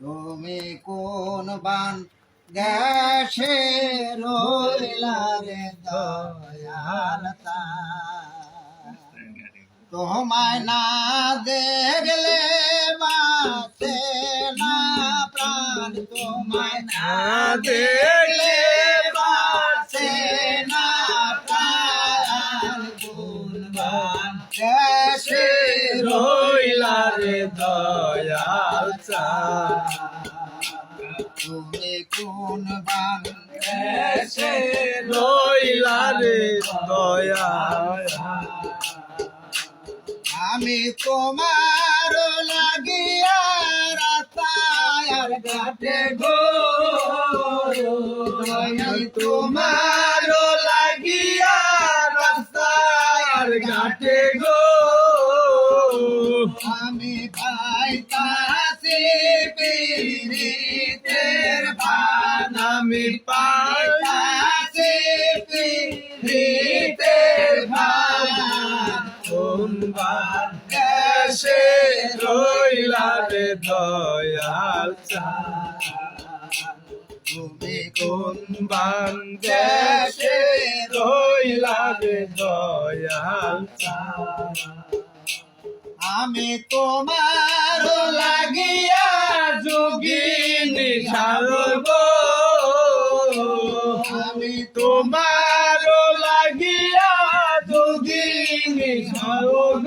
তুমি কোন বান দেশে রইলা রে দয়াল তোমায় না দেখলে বাঁচে না প্রাণ। তোমায় না দেখলে বাঁচে না প্রাণ। গুণবান দেশে রইলা রে দয়াল তুমি কোন বান সে রইলা রে দয়াল আমি তোমার লাগিয়া রাস্তায় ঘাটে গো আমি তোমার লাগিয়া রাস্তার ঘাটে গো আমি পাইতাছি পীড়িতের দেশে রইলা রে দয়াল তুমি কোন কোনবার দেশে রইলা দয়াল আমি তোমার লাগিয়া যোগিনী সারব আমি তোমার লাগিয়া যোগিনী সারব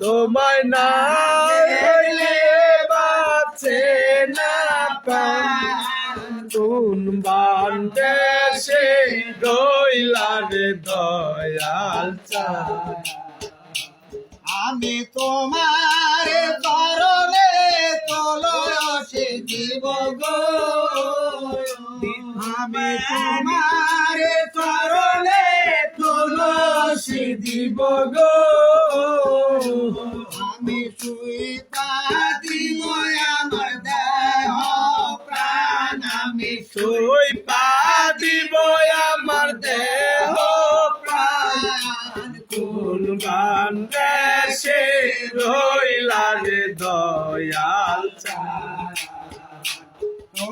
তোমায় না হইলে বাঁচে না কোন বান দেশে রইলা রে দয়াল আমি তোমার করলে কলসে দিব গো। আমি তোমার করলে তুলসী দিব গো।